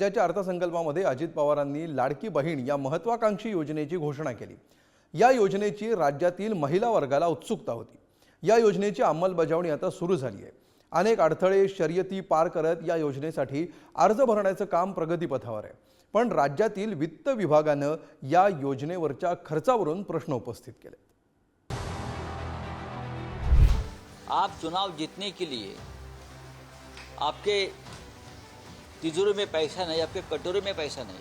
राज्याच्या अर्थसंकल्पामध्ये अजित पवारांनी लाडकी बहीण या महत्वाकांक्षी योजनेची घोषणा केली. या योजनेची राज्यातील महिला वर्गाला उत्सुकता होती. या योजनेची अंमलबजावणी आता सुरू झाली आहे. अनेक अडथळे शर्यती पार करत या योजनेसाठी अर्ज भरण्याचं काम प्रगतीपथावर आहे. पण राज्यातील वित्त विभागानं या योजनेवरच्या खर्चावरून प्रश्न उपस्थित केले. आप चुनाव जीतने के लिए आपके तिजोरी में पैसा नहीं आपके कटोरे में पैसा नहीं।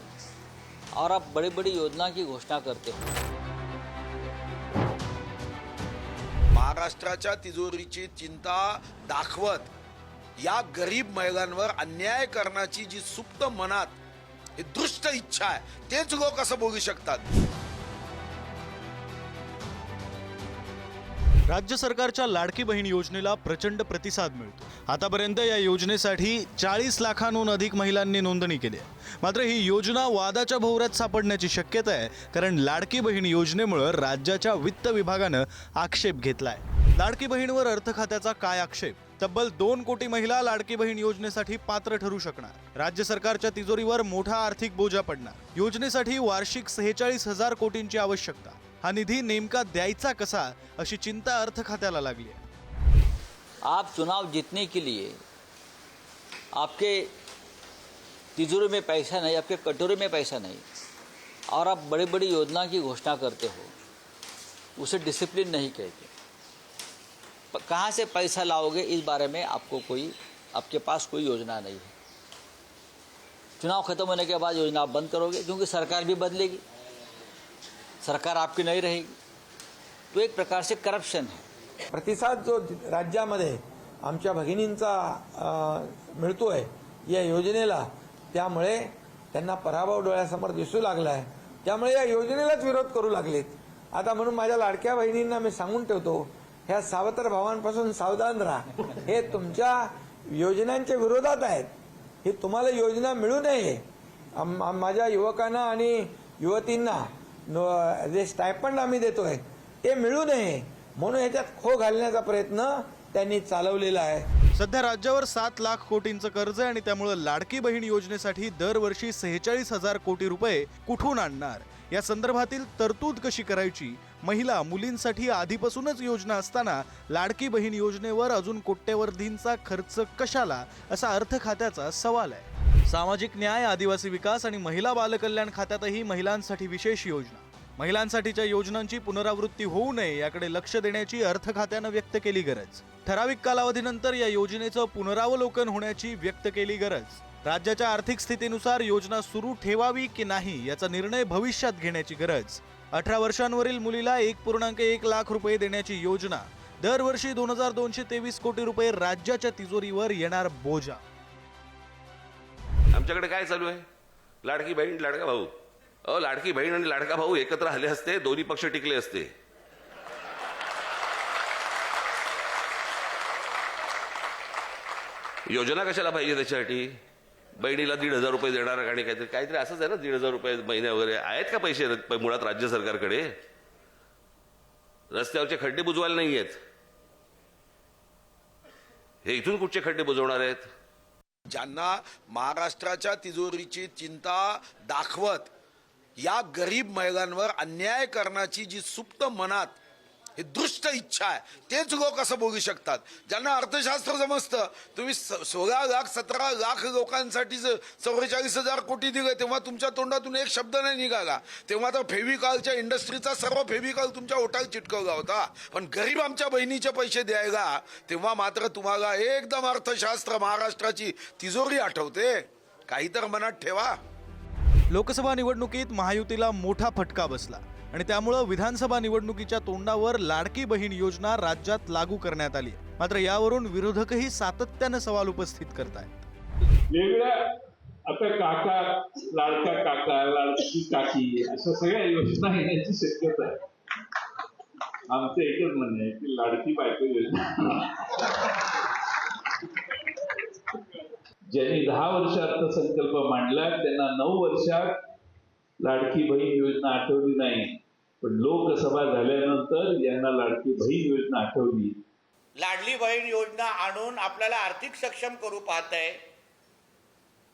और आप बड़ी बड़ी योजना की घोषणा करते हो। महाराष्ट्राच्या तिजोरीची चिंता दाखवत या गरीब महिलांवर अन्याय करण्याची जी सुप्त मनात ही दृष्ट इच्छा आहे तेच लोक असं बोलू शकतात? राज्य सरकारच्या लाडकी बहीण योजनेला प्रचंड प्रतिसाद मिळतो. आतापर्यंत या योजनेसाठी चाळीस लाखांहून अधिक महिलांनी नोंदणी केली आहे. मात्र ही योजना वादाच्या भोवऱ्यात सापडण्याची शक्यता आहे कारण लाडकी बहीण योजनेमुळं राज्याच्या वित्त विभागानं आक्षेप घेतलाय. लाडकी बहीणवर अर्थ खात्याचा काय आक्षेप? तब्बल दोन कोटी महिला लाडकी बहीण योजनेसाठी पात्र ठरू शकणार. राज्य सरकारच्या तिजोरीवर मोठा आर्थिक बोजा पडणार. योजनेसाठी वार्षिक सेहेचाळीस हजार कोटींची आवश्यकता. हा निधी नेमका द्यायचा कसा अशी चिंता अर्थ खात्याला लागली आहे. आप चुनाव जीतने के लिए आपके तिजोरी में पैसा नहीं आपके कटोरे में पैसा नहीं और आप बड़ी बड़ी योजना की घोषणा करते हो उसे डिसिप्लिन नहीं कहते। कहाँ से पैसा लाओगे इस बारे में आपको कोई आपके पास कोई योजना नहीं है। चुनाव खत्म होने के बाद योजना आप बंद करोगे क्योंकि सरकार भी बदलेगी। सरकार आपकी नहीं रहेगी तो एक प्रकार से करप्शन है। प्रतिसाद जो राज्यामध्ये आमच्या भगिनींचा मिळतो मिळतोय या योजनेला त्यामुळे त्यांना पराभव डोळ्यासमोर दिसू लागला आहे त्यामुळे या योजनेलाच विरोध करू लागलेत. आता म्हणून माझ्या लाडक्या बहिणींना मी सांगून ठेवतो ह्या सावत्र भावांपासून सावधान राहा. हे तुमच्या योजनांच्या विरोधात आहेत. ही तुम्हाला योजना मिळू नये. माझ्या युवकांना आणि युवतींना जे स्टायपंड आम्ही देतोय ते मिळू नये. म्हणून ह्याच्यात खो घालण्याचा प्रयत्न त्यांनी चालवलेला आहे. सध्या राज्यावर सात लाख कोटींचं कर्ज आहे आणि त्यामुळे लाडकी बहीण योजनेसाठी दरवर्षी सेहेचाळीस हजार कोटी रुपये कुठून आणणार? या संदर्भातील तरतूद कशी करायची? महिला मुलींसाठी आधीपासूनच योजना असताना लाडकी बहीण योजनेवर अजून कोट्यवधींचा खर्च कशाला? असा अर्थ खात्याचा सवाल आहे. सामाजिक न्याय आदिवासी विकास आणि महिला बालकल्याण खात्यातही महिलांसाठी विशेष योजना. महिलांसाठीच्या योजनांची पुनरावृत्ती होऊ नये याकडे लक्ष देण्याची अर्थ खात्यानं व्यक्त केली गरज. ठराविक कालावधीनंतर या योजनेचं पुनरावलोकन होण्याची व्यक्त केली गरज. राज्याच्या आर्थिक स्थितीनुसार योजना सुरू ठेवावी की नाही याचा निर्णय भविष्यात घेण्याची गरज. अठरा वर्षांवरील मुलीला एक पूर्णांक एक लाख रुपये देण्याची योजना. दरवर्षी दोन हजार दोनशे तेवीस कोटी रुपये राज्याच्या तिजोरीवर येणार बोजा. तुमच्याकडे काय चालू आहे? लाडकी बहीण लाडका भाऊ. अ लाडकी बहीण आणि लाडका भाऊ एकत्र आले असते दोन्ही पक्ष टिकले असते. योजना कशाला पाहिजे त्याच्यासाठी? बहिणीला दीड हजार रुपये देणार आणि काहीतरी काहीतरी असंच आहे ना दीड हजार रुपये महिने वगैरे. आहेत का पैसे मुळात राज्य सरकारकडे? रस्त्यावरचे खड्डे बुजवायला नाही आहेत. हे इथून कुठचे खड्डे बुजवणार आहेत? ज्यांना महाराष्ट्राच्या तिजोरीची चिंता दाखवत या गरीब महिलांवर अन्याय करण्याची जी सुप्त मनात ही दृष्ट इच्छा आहे. तेच लोक असं बोलू शकतात. ज्यांना अर्थशास्त्र समजतं तुम्ही स- सोळा लाख सतरा लाख लोकांसाठी चौवेचाळीस हजार कोटी दिलं तेव्हा तुमच्या तोंडातून एक शब्द नाही निघाला. तेव्हा तर फेविकॉलच्या इंडस्ट्रीचा सर्व फेविकॉल तुमच्या ओटात चिटकवला होता. पण गरीब आमच्या बहिणीचे पैसे द्यायला तेव्हा मात्र तुम्हाला एकदम अर्थशास्त्र महाराष्ट्राची तिजोरी आठवते. काही तर मनात ठेवा. लोकसभा निवडणुकीत महायुतीला मोठा फटका बसला. आणि त्यामुळं विधानसभा निवडणुकीच्या तोंडावर लाडकी बहीण योजना राज्यात लागू करण्यात आली. मात्र यावरून विरोधकही सातत्यानं सवाल उपस्थित करतायत. वेगळ्या आता काका लाडका काका लाडकी काकी अशा सगळ्या योजना येण्याची शक्यता आहे. आमचं एकच म्हणणं आहे की लाडकी बायको योजना. ज्यांनी दहा वर्ष अर्थसंकल्प मांडला त्यांना नऊ वर्षात लाडकी बहीण योजना आठवली नाही. पण लोकसभा झाल्यानंतर यांना लाडकी बहीण योजना आठवली. लाडली बहीण योजना आणून आपल्याला आर्थिक सक्षम करू पाहत आहे.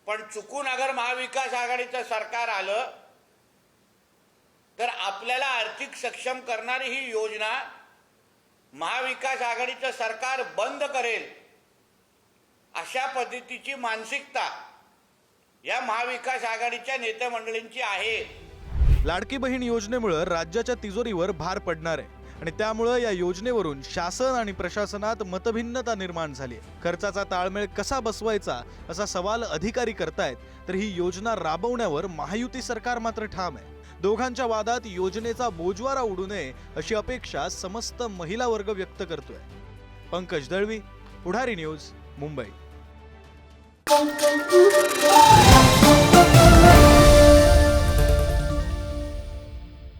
पण चुकून अगर महाविकास आघाडीचं सरकार आलं तर आपल्याला आर्थिक सक्षम करणारी ही योजना महाविकास आघाडीचं सरकार बंद करेल अशा पद्धतीची मानसिकता या महाविकास आघाडीच्या नेते मंडळींची आहे. लाडकी बहीण योजनेमुळं राज्याच्या तिजोरीवर भार पडणार आहे. आणि त्यामुळं या योजनेवरून शासन आणि प्रशासनात मतभिन्नता निर्माण झाली आहे. खर्चाचा ताळमेळ कसा बसवायचा असा सवाल अधिकारी करतायत तर ही योजना राबवण्यावर महायुती सरकार मात्र ठाम आहे. दोघांच्या वादात योजनेचा बोजवारा उडू नये अशी अपेक्षा समस्त महिला वर्ग व्यक्त करतोय. पंकज दळवी पुढारी न्यूज मुंबई.